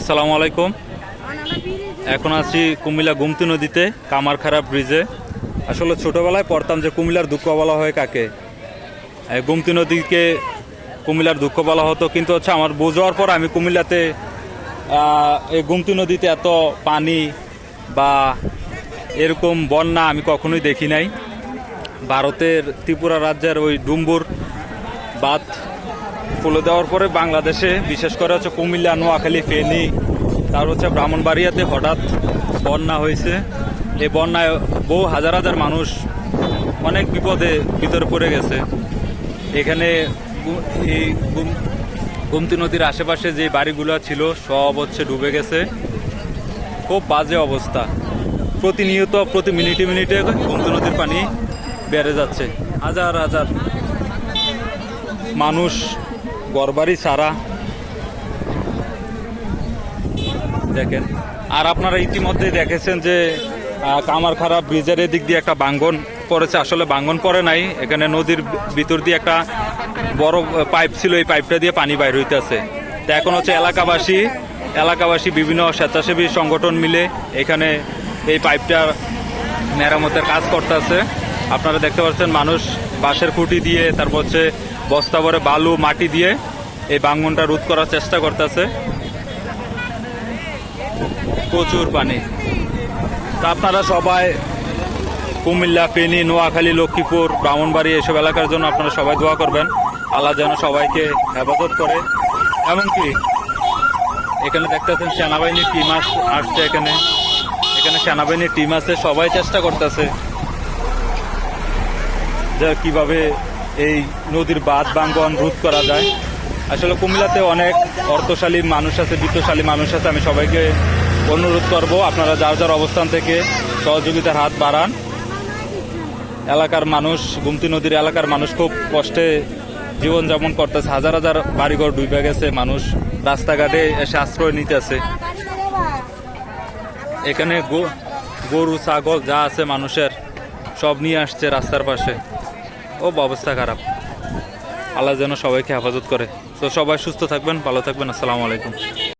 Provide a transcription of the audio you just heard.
আসসালামু আলাইকুম। এখন আছি কুমিল্লা গুমতি নদীতে, কামারখাড়া ব্রিজে আসলে ছোটোবেলায় পড়তাম যে কুমিল্লার দুঃখ বলা হয় কাকে। গুমতি নদীকে কুমিল্লার দুঃখ বলা হতো, কিন্তু হচ্ছে আমার বোঝার পর আমি কুমিল্লাতে এই গুমতি নদীতে এত পানি বা এরকম বন্যা আমি কখনোই দেখি নাই। ভারতের ত্রিপুরা রাজ্যের ওই ডুম্বুর বাঁধ খুলে দেওয়ার পরে বাংলাদেশে, বিশেষ করে হচ্ছে কুমিল্লা, নোয়াখালী, ফেনী, তার হচ্ছে ব্রাহ্মণবাড়িয়াতে হঠাৎ বন্যা হয়েছে। এই বন্যায় বহু হাজার হাজার মানুষ অনেক বিপদে ভিতরে পড়ে গেছে। এখানে এই গুম- গুমতি নদীর আশেপাশে যে বাড়িগুলো ছিল, সব হচ্ছে ডুবে গেছে। খুব বাজে অবস্থা। প্রতিনিয়ত প্রতি মিনিটে মিনিটে গুমতি নদীর পানি বেড়ে যাচ্ছে। হাজার হাজার মানুষ গড়বাড়ি ছাড়া। দেখেন, আর আপনারা ইতিমধ্যে দেখেছেন যে কামারখাড়া ব্রিজের এদিক দিয়ে একটা বাঙ্গন পড়েছে। আসলে বাঙ্গন পড়ে নাই, এখানে নদীর ভিতর দিয়ে একটা বড় পাইপ ছিল, এই পাইপটা দিয়ে পানি বাইর হইতেছে। তো এখন হচ্ছে এলাকাবাসী এলাকাবাসী বিভিন্ন স্বেচ্ছাসেবী সংগঠন মিলে এখানে এই পাইপটা মেরামতের কাজ করতেছে। আপনারা দেখতে পাচ্ছেন, মানুষ বাঁশের খুঁটি দিয়ে, তারপর হচ্ছে বস্তা ভরে বালু, মাটি দিয়ে এই বাঙ্গনটা রোধ করার চেষ্টা করতেছে। প্রচুর পানি। তা আপনারা সবাই কুমিল্লা, ফেনী, নোয়াখালী, লক্ষ্মীপুর, ব্রাহ্মণবাড়ি এসব এলাকার জন্য আপনারা সবাই দোয়া করবেন। আল্লাহ যেন সবাইকে হেফাজত করে। এমনকি এখানে দেখতেছেন সেনাবাহিনীর টিম আস- আসছে এখানে। এখানে সেনাবাহিনীর টিম আছে, সবাই চেষ্টা করতেছে। যে কীভাবে এই নদীর বাঁধ বাঙ্গন রোধ করা যায়। আসলে কুমিল্লাতে অনেক অর্থশালী মানুষ আছে, বিত্তশালী মানুষ আছে। আমি সবাইকে অনুরোধ করব, আপনারা যার যার অবস্থান থেকে সহযোগিতার হাত বাড়ান। এলাকার মানুষ, গুমতি নদীর এলাকার মানুষ খুব কষ্টে জীবনযাপন করতেছে। হাজার হাজার বাড়িঘর ডুবে গেছে, মানুষ রাস্তাঘাটে এসে আশ্রয় নিতেছে। এখানে গরু, ছাগল যা আছে মানুষের সব নিয়ে আসছে রাস্তার পাশে। ও অবস্থা খারাপ। আল্লাহ যেন সবাইকে হেফাজত করে। তো সবাই সুস্থ থাকবেন, ভালো থাকবেন, আসসালামু আলাইকুম।